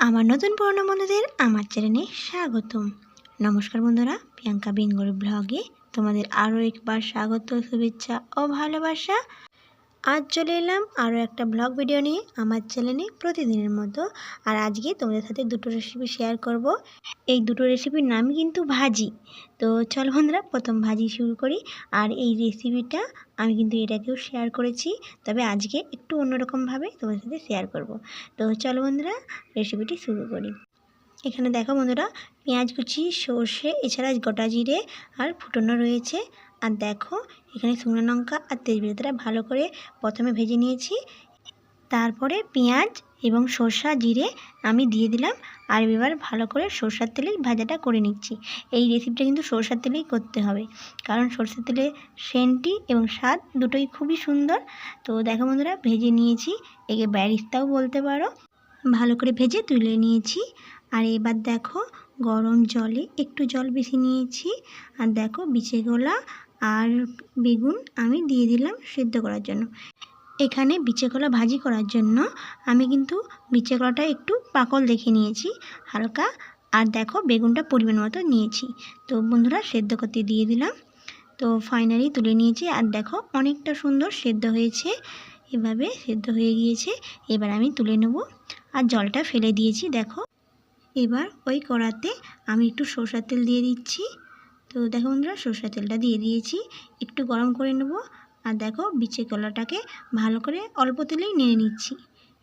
আমার নতুন পুরনো বন্ধুদের আমার চ্যানেলে স্বাগতম। নমস্কার বন্ধুরা, প্রিয়াঙ্কা বেঙ্গল ব্লগে তোমাদের আরও একবার স্বাগত, শুভেচ্ছা ও ভালোবাসা। আজ চলে এলাম আরও একটা ব্লগ ভিডিও নিয়ে আমার চ্যানেলে প্রতিদিনের মতো। আর আজকে তোমাদের সাথে দুটো রেসিপি শেয়ার করব। এই দুটো রেসিপির নামই কিন্তু ভাজি। তো চল বন্ধুরা, প্রথম ভাজি শুরু করি। আর এই রেসিপিটা আমি কিন্তু এটাকেও শেয়ার করেছি। তবে আজকে একটু অন্যরকমভাবে তোমাদের সাথে শেয়ার করব। তো চলো বন্ধুরা রেসিপিটি শুরু করি। এখানে দেখো বন্ধুরা, পেঁয়াজ কুচি, সর্ষে, এছাড়া গোটা জিরে আর ফুটনো রয়েছে। আর দেখো, এখানে শুকনো লঙ্কা আর তেজপাতাটা ভালো করে প্রথমে ভেজে নিয়েছি। তারপরে পেঁয়াজ এবং সর্ষা, জিরে আমি দিয়ে দিলাম। আর এবার ভালো করে সর্ষার তেলেই ভাজাটা করে নিচ্ছি। এই রেসিপিটা কিন্তু সর্ষার তেলেই করতে হবে। কারণ সর্ষের তেলে সেন্টটি এবং স্বাদ দুটোই খুবই সুন্দর। তো দেখো বন্ধুরা, ভেজে নিয়েছি। একে ব্যারিস্তাও বলতে পারো। ভালো করে ভেজে তুলে নিয়েছি। আর এবার দেখো, গরম জলে একটু জল বেশি নিয়েছি। আর দেখো, বিচে গোলা আর বেগুন আমি দিয়ে দিলাম সেদ্ধ করার জন্য। এখানে বিচে কলা ভাজি করার জন্য আমি কিন্তু বিচে কলাটা একটু পাকল দেখে নিয়েছি, হালকা। আর দেখো, বেগুনটা পরিমাণ মতো নিয়েছি। তো বন্ধুরা, সেদ্ধ করতে দিয়ে দিলাম। তো ফাইনালি তুলে নিয়েছি। আর দেখো, অনেকটা সুন্দর সেদ্ধ হয়েছে। এভাবে সেদ্ধ হয়ে গিয়েছে। এবার আমি তুলে নেব। আর জলটা ফেলে দিয়েছি, দেখো। এবার ওই কড়াতে আমি একটু সরষার তেল দিয়ে দিচ্ছি। তো দেখো বন্ধুরা, সরষের তেলটা দিয়ে দিয়েছি। একটু গরম করে নেব। আর দেখো বিচে কলাটাকে ভালো করে অল্প তেলেই নেড়ে নিচ্ছি।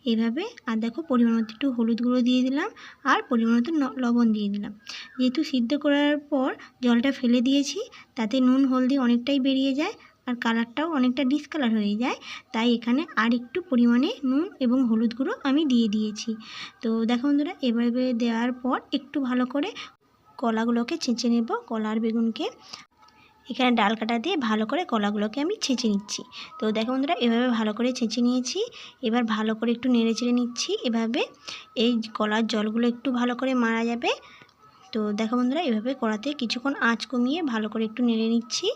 এইভাবে, আর দেখো, পরিমাণ মতো একটু হলুদ গুঁড়ো দিয়ে দিলাম। আর পরিমাণ মতো লবণ দিয়ে দিলাম। যেহেতু সিদ্ধ করার পর জলটা ফেলে দিয়েছি, তাতে নুন, হলদি অনেকটাই বেরিয়ে যায় আর কালারটাও অনেকটা ডিসকালার হয়ে যায়। তাই এখানে আর একটু পরিমাণে নুন এবং হলুদ গুঁড়ো আমি দিয়ে দিয়েছি। তো দেখো বন্ধুরা এভাবে দেওয়ার পর একটু ভালো করে কলাগুলোকে ছেঁচে নেব, কলা আর বেগুনকে। এখানে ডাল কাটা দিয়ে ভালো করে কলাগুলোকে আমি ছেঁচে নিচ্ছি। তো দেখো বন্ধুরা, এভাবে ভালো করে ছেঁচে নিয়েছি। এবার ভালো করে একটু নেড়ে চেড়ে নিচ্ছি। এভাবে এই কলার জলগুলো একটু ভালো করে মারা যাবে। তো দেখো বন্ধুরা, এভাবে কড়াতে কিছুক্ষণ আঁচ কমিয়ে ভালো করে একটু নেড়ে নিচ্ছি।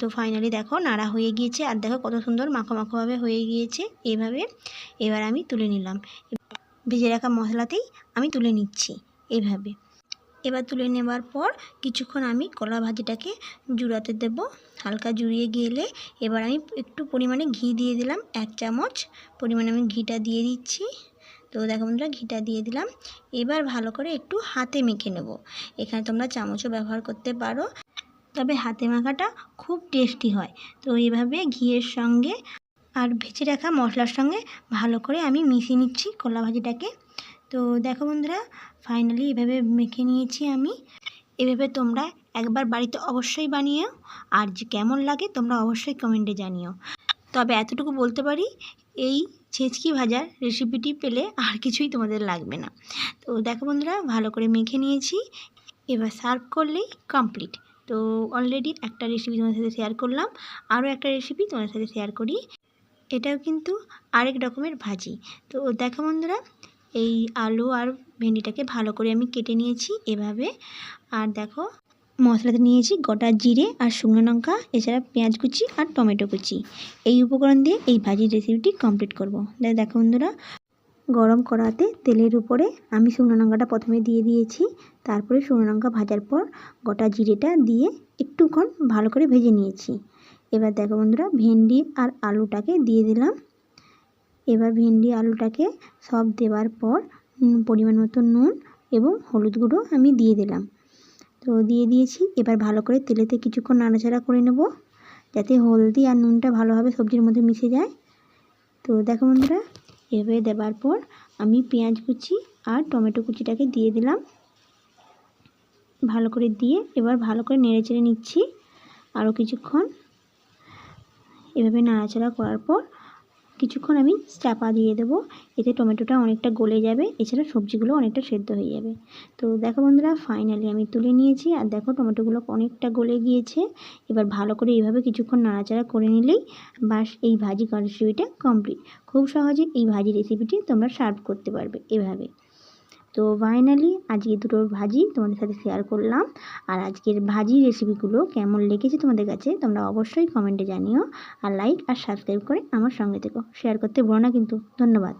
তো ফাইনালি দেখো নাড়া হয়ে গিয়েছে। আর দেখো কত সুন্দর মাখো মাখোভাবে হয়ে গিয়েছে। এভাবে এবার আমি তুলে নিলাম। ভেজে রাখা মশলাতেই আমি তুলে নিচ্ছি। এভাবে। এবার তুলে নেবার পর কিছুক্ষণ আমি কলা ভাজিটাকে জুড়াতে দেব। হালকা জুড়িয়ে গেলে এবার আমি একটু পরিমাণে ঘি দিয়ে দিলাম, এক চামচ পরিমাণে আমি ঘিটা দিয়ে দিচ্ছি। তো দেখো বন্ধুরা, ঘিটা দিয়ে দিলাম। এবার ভালো করে একটু হাতে মেখে নেব। এখানে তোমরা চামচও ব্যবহার করতে পারো। তবে হাতে মাখাটা খুব টেস্টি হয়। তো এইভাবে ঘিয়ের সঙ্গে আর ভেজে রাখা মশলার সঙ্গে ভালো করে আমি মিশিয়ে নিচ্ছি কলা ভাজিটাকে। তো দেখো বন্ধুরা ফাইনালি এভাবে মেখে নিয়েছি আমি। এভাবে তোমরা একবার বাড়িতে অবশ্যই বানিও আর যে কেমন লাগে তোমরা অবশ্যই কমেন্টে জানিও। তবে এতটুকু বলতে পারি, এই ছেঁচকি ভাজার রেসিপিটি পেলে আর কিছুই তোমাদের লাগবে না। তো দেখো বন্ধুরা, ভালো করে মেখে নিয়েছি। এবার সার্ভ করলেই কমপ্লিট তো অলরেডি একটা রেসিপি তোমার সাথে শেয়ার করলাম। আরও একটা রেসিপি তোমার সাথে শেয়ার করি। এটাও কিন্তু আরেক রকমের ভাজি। তো দেখো বন্ধুরা এই আলু আর ভেন্ডিটাকে ভালো করে আমি কেটে নিয়েছি এভাবে। আর দেখো, মশলাতে নিয়েছি গোটা জিরে আর শুকনো লঙ্কা, এছাড়া পেঁয়াজ কুচি আর টমেটো কুচি। এই উপকরণ দিয়ে এই ভাজির রেসিপিটি কমপ্লিট করব। দেখো বন্ধুরা, গরম কড়াতে তেলের উপরে আমি শুকনো লঙ্কাটা প্রথমে দিয়ে দিয়েছি। তারপরে শুকনো লঙ্কা ভাজার পর গোটা জিরেটা দিয়ে একটুক্ষণ ভালো করে ভেজে নিয়েছি। এবার দেখো বন্ধুরা, ভেন্ডি আর আলুটাকে দিয়ে দিলাম। এবার ভেন্ডি আলুটাকে সব দেওয়ার পর পরিমাণ মতো নুন এবং হলুদ গুঁড়ো আমি দিয়ে দিলাম। তো দিয়ে দিয়েছি, এবার ভালো করে তেলেতে কিছুক্ষণ নাড়াচাড়া করে নেব যাতে হলদি আর নুনটা ভালোভাবে সবজির মধ্যে মিশে যায়। তো দেখো বন্ধুরা, এভাবে দেওয়ার পর আমি পেঁয়াজ কুচি আর টমেটো কুচিটাকে দিয়ে দিলাম। ভালো করে দিয়ে এবার ভালো করে নেড়ে চেড়ে নিচ্ছি আরও কিছুক্ষণ। এভাবে নাড়াচাড়া করার পর কিছুক্ষণ আমি চাপা দিয়ে দেবো। এতে টমেটোটা অনেকটা গলে যাবে, এছাড়া সবজিগুলো অনেকটা সেদ্ধ হয়ে যাবে। তো দেখো বন্ধুরা ফাইনালি আমি তুলে নিয়েছি। আর দেখো টমেটোগুলো অনেকটা গলে গিয়েছে। এবার ভালো করে এইভাবে কিছুক্ষণ নাড়াচাড়া করে নিলেই বাস এই ভাজি রেসিপিটা কমপ্লিট খুব সহজে এই ভাজি রেসিপিটি তোমরা সার্ভ করতে পারবে এভাবে। তো ফাইনালি আজকে দুটো ভাজি তোমাদের সাথে শেয়ার করলাম। আর আজকের ভাজি রেসিপিগুলো কেমন লেগেছে তোমাদের কাছে তোমরা অবশ্যই কমেন্টে জানিও। আর লাইক আর সাবস্ক্রাইব করে আমার সঙ্গে থেকো। শেয়ার করতে বলো না কিন্তু। ধন্যবাদ।